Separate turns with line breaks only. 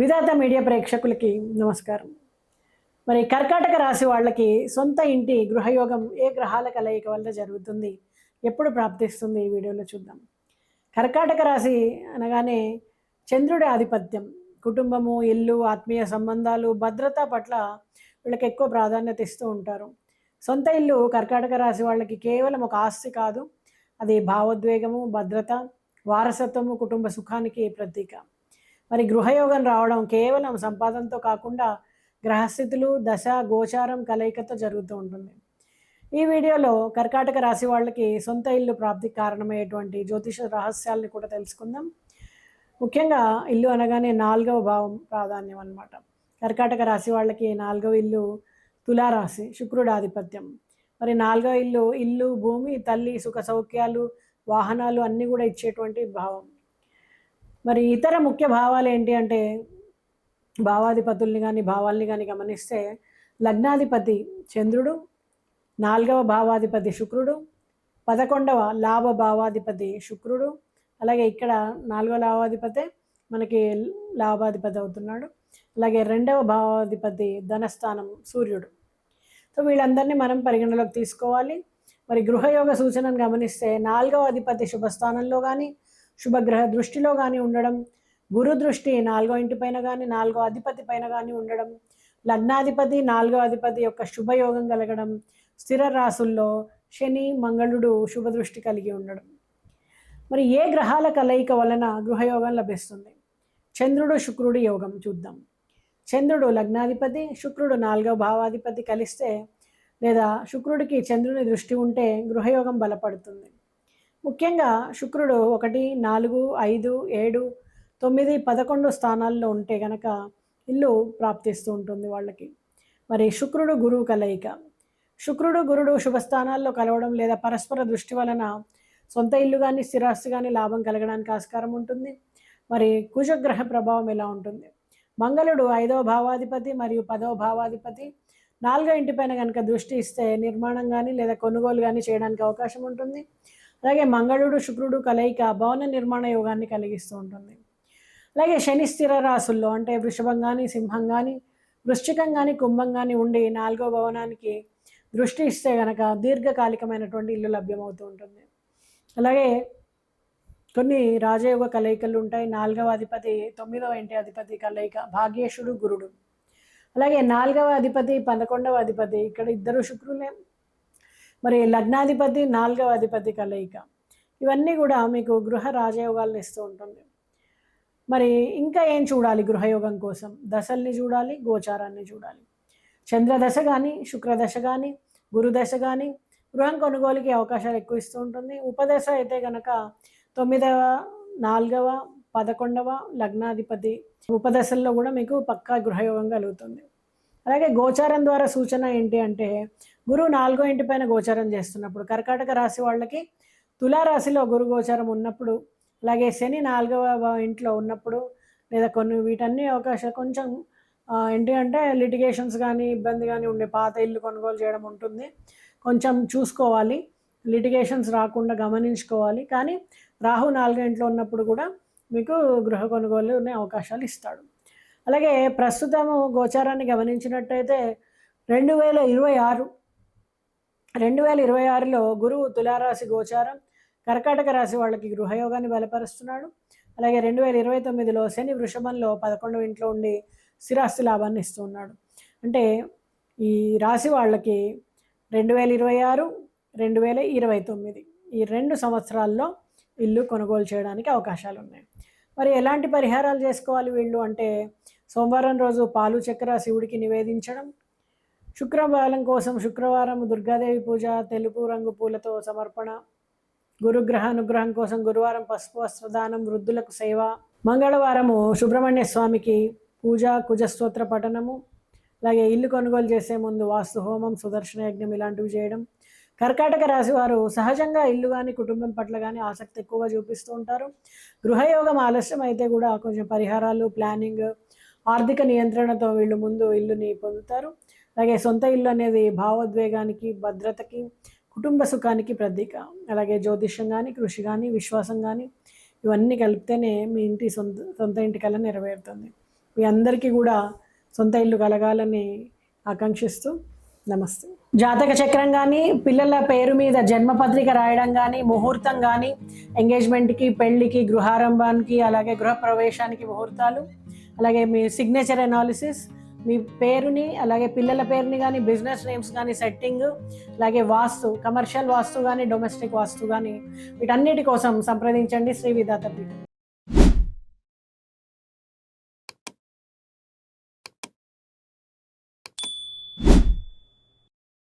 విధాత media ప్రేక్షకులకి నమస్కారం. మరి కర్కాటక రాశి వాళ్ళకి సొంత ఇంటి గృహయోగం ఏ గ్రహాల కలయిక వల్ల జరుగుతుంది? ఎప్పుడు ప్రాప్తిస్తుంది? ఈ వీడియోలో చూద్దాం. కర్కాటక రాశి అనగానే చంద్రుడి ఆధిపత్యం. కుటుంబము ఇల్లు ఆత్మీయ సంబంధాలు భద్రత పట్ల వీళ్ళకి ఎక్కువ ప్రాధాన్యత ఇస్తూ ఉంటారు. సొంత ఇల్లు కర్కాటక రాశి వాళ్ళకి కేవలం ఒక ఆస్తి కాదు. అది భావోద్వేగము భద్రత వారసత్వము కుటుంబ సుఖానికి ప్రతీక. మరి గృహయోగం రావడం కేవలం సంపాదనతో కాకుండా గ్రహస్థితులు దశ గోచారం కలయికతో జరుగుతూ ఉంటుంది. ఈ వీడియోలో కర్కాటక రాశి వాళ్ళకి సొంత ఇల్లు ప్రాప్తికి కారణమయ్యేటువంటి జ్యోతిష రహస్యాల్ని కూడా తెలుసుకుందాం. ముఖ్యంగా ఇల్లు అనగానే నాలుగవ భావం ప్రాధాన్యం అనమాట కర్కాటక రాశి వాళ్ళకి నాలుగవ ఇల్లు తులారాశి శుక్రుడు ఆధిపత్యం. మరి నాలుగవ ఇల్లు ఇల్లు భూమి తల్లి సుఖ సౌఖ్యాలు వాహనాలు అన్నీ కూడా ఇచ్చేటువంటి భావం. మరి ఇతర ముఖ్య భావాలు ఏంటి అంటే భావాధిపతుల్ని కానీ భావాల్ని కానీ గమనిస్తే లగ్నాధిపతి చంద్రుడు నాలుగవ భావాధిపతి శుక్రుడు పదకొండవ లాభ భావాధిపతి శుక్రుడు అలాగే ఇక్కడ నాలుగవ లాభాధిపతి మనకి లాభాధిపతి అవుతున్నాడు. అలాగే రెండవ భావాధిపతి ధనస్థానం సూర్యుడు. సో వీళ్ళందరినీ మనం పరిగణలోకి తీసుకోవాలి. మరి గృహయోగ సూచనను గమనిస్తే నాలుగవ అధిపతి శుభస్థానంలో కానీ శుభగ్రహ దృష్టిలో కానీ ఉండడం గురు దృష్టి నాలుగో ఇంటి పైన కానీ నాలుగో అధిపతి పైన కానీ ఉండడం లగ్నాధిపతి నాలుగో అధిపతి యొక్క శుభయోగం కలగడం స్థిర రాసుల్లో శని మంగళుడు శుభ దృష్టి కలిగి ఉండడం. మరి ఏ గ్రహాల కలయిక వలన గృహయోగం లభిస్తుంది? చంద్రుడు శుక్రుడి యోగం చూద్దాం. చంద్రుడు లగ్నాధిపతి శుక్రుడు నాలుగవ భావాధిపతి కలిస్తే లేదా శుక్రుడికి చంద్రుని దృష్టి ఉంటే గృహయోగం బలపడుతుంది. ముఖ్యంగా శుక్రుడు ఒకటి నాలుగు ఐదు ఏడు తొమ్మిది పదకొండు స్థానాల్లో ఉంటే కనుక ఇల్లు ప్రాప్తిస్తూ ఉంటుంది వాళ్ళకి. మరి శుక్రుడు గురువు కలయిక. శుక్రుడు గురుడు శుభస్థానాల్లో కలవడం లేదా పరస్పర దృష్టి వలన సొంత ఇల్లు కానీ స్థిరాస్తి కానీ లాభం కలగడానికి ఆస్కారం ఉంటుంది. మరి కుజగ్రహ ప్రభావం ఎలా ఉంటుంది? మంగళుడు ఐదవ భావాధిపతి మరియు పదవ భావాధిపతి. నాలుగో ఇంటిపైన కనుక దృష్టి ఇస్తే నిర్మాణం కానీ లేదా కొనుగోలు కానీ చేయడానికి అవకాశం ఉంటుంది. అలాగే మంగళుడు శుక్రుడు కలయిక భవన నిర్మాణ యోగాన్ని కలిగిస్తూ ఉంటుంది. అలాగే శని స్థిర రాసుల్లో అంటే వృషభం కానీ సింహం కానీ వృశ్చికం కానీ కుంభం కానీ ఉండి నాలుగో భవనానికి దృష్టి ఇస్తే కనుక దీర్ఘకాలికమైనటువంటి ఇల్లు లభ్యమవుతూ ఉంటుంది. అలాగే కొన్ని రాజయోగ కలయికలు ఉంటాయి. నాలుగవ అధిపతి తొమ్మిదవ ఇంటి అధిపతి కలయిక భాగ్యేశుడు గురుడు. అలాగే నాలుగవ అధిపతి పదకొండవ అధిపతి ఇక్కడ ఇద్దరు శుక్రులే. మరి లగ్నాధిపతి నాలుగవ అధిపతి కలయిక. ఇవన్నీ కూడా మీకు గృహ రాజయోగాలను ఇస్తూ ఉంటుంది. మరి ఇంకా ఏం చూడాలి గృహయోగం కోసం? దశల్ని చూడాలి గోచారాన్ని చూడాలి. చంద్రదశ కానీ శుక్రదశ కానీ గురుదశ కానీ గృహం కొనుగోలుకి అవకాశాలు ఎక్కువ ఇస్తూ ఉంటుంది. ఉపదశ అయితే కనుక తొమ్మిదవ నాలుగవ పదకొండవ లగ్నాధిపతి ఉపదశల్లో కూడా మీకు పక్కా గృహయోగం కలుగుతుంది. అలాగే గోచారం ద్వారా సూచన ఏంటి అంటే గురువు నాలుగో ఇంటి పైన గోచారం చేస్తున్నప్పుడు కర్కాటక రాశి వాళ్ళకి తులారాశిలో గురు గోచారం ఉన్నప్పుడు అలాగే శని నాలుగవ ఇంట్లో ఉన్నప్పుడు లేదా కొన్ని వీటన్ని అవకాశాలు కొంచెం ఏంటి అంటే లిటిగేషన్స్ కానీ ఇబ్బంది కానీ ఉండే పాత ఇల్లు కొనుగోలు చేయడం ఉంటుంది. కొంచెం చూసుకోవాలి. లిటిగేషన్స్ రాకుండా గమనించుకోవాలి. కానీ రాహు నాలుగో ఇంట్లో ఉన్నప్పుడు కూడా మీకు గృహ కొనుగోలు అనే అవకాశాలు ఇస్తాడు. అలాగే ప్రస్తుతము గోచారాన్ని గమనించినట్టయితే రెండు వేల ఇరవై ఆరు రెండు వేల ఇరవై ఆరులో గురువు తులారాశి గోచారం కర్కాటక రాశి వాళ్ళకి గృహయోగాన్ని బలపరుస్తున్నాడు. అలాగే రెండు వేల ఇరవై తొమ్మిదిలో శని వృషభంలో పదకొండవ ఇంట్లో ఉండి స్థిరాస్తి లాభాన్ని ఇస్తున్నాడు అంటే ఈ రాశి వాళ్ళకి రెండు వేల ఇరవై ఆరు రెండు వేల ఇరవై తొమ్మిది ఈ రెండు సంవత్సరాల్లో ఇల్లు కొనుగోలు చేయడానికి అవకాశాలు ఉన్నాయి మరి ఎలాంటి పరిహారాలు చేసుకోవాలి వీళ్ళు అంటే సోమవారం రోజు పాలు చక్కెర శివుడికి నివేదించడం శుక్రవారం కోసం శుక్రవారం దుర్గాదేవి పూజ తెలుపు రంగు పూలతో సమర్పణ గురుగ్రహ అనుగ్రహం కోసం గురువారం పసుపు వస్త్రదానం వృద్ధులకు సేవ. మంగళవారము సుబ్రహ్మణ్య స్వామికి పూజ కుజస్తోత్ర పఠనము అలాగే ఇల్లు కొనుగోలు చేసే ముందు వాస్తు హోమం సుదర్శన యజ్ఞం ఇలాంటివి చేయడం కర్కాటక రాశి వారు సహజంగా ఇల్లు కానీ కుటుంబం పట్ల కానీ ఆసక్తి ఎక్కువగా చూపిస్తూ ఉంటారు. గృహయోగం ఆలస్యం అయితే కూడా కొంచెం పరిహారాలు ప్లానింగ్ ఆర్థిక నియంత్రణతో వీళ్ళు ముందు ఇల్లుని పొందుతారు. అలాగే సొంత ఇల్లు అనేది భావోద్వేగానికి భద్రతకి కుటుంబ సుఖానికి ప్రతీక. అలాగే జ్యోతిష్యం కానీ కృషి కానీ విశ్వాసం కానీ ఇవన్నీ కలిపితేనే మీ ఇంటి సొంత సొంత ఇంటి కళ నెరవేరుతుంది. మీ అందరికీ కూడా సొంత ఇల్లు కలగాలని ఆకాంక్షిస్తూ నమస్తే. జాతక చక్రం కానీ పిల్లల పేరు మీద జన్మపత్రిక రాయడం కానీ ముహూర్తం కానీ ఎంగేజ్మెంట్కి పెళ్ళికి గృహారంభానికి అలాగే గృహప్రవేశానికి ముహూర్తాలు అలాగే మీ సిగ్నేచర్ అనాలిసిస్ మీ పేరుని అలాగే పిల్లల పేరుని కానీ బిజినెస్ నేమ్స్ కానీ సెట్టింగ్ అలాగే వాస్తు కమర్షియల్ వాస్తు కానీ డొమెస్టిక్ వాస్తు కానీ వీటన్నిటి కోసం సంప్రదించండి శ్రీ విధాత పీఠం.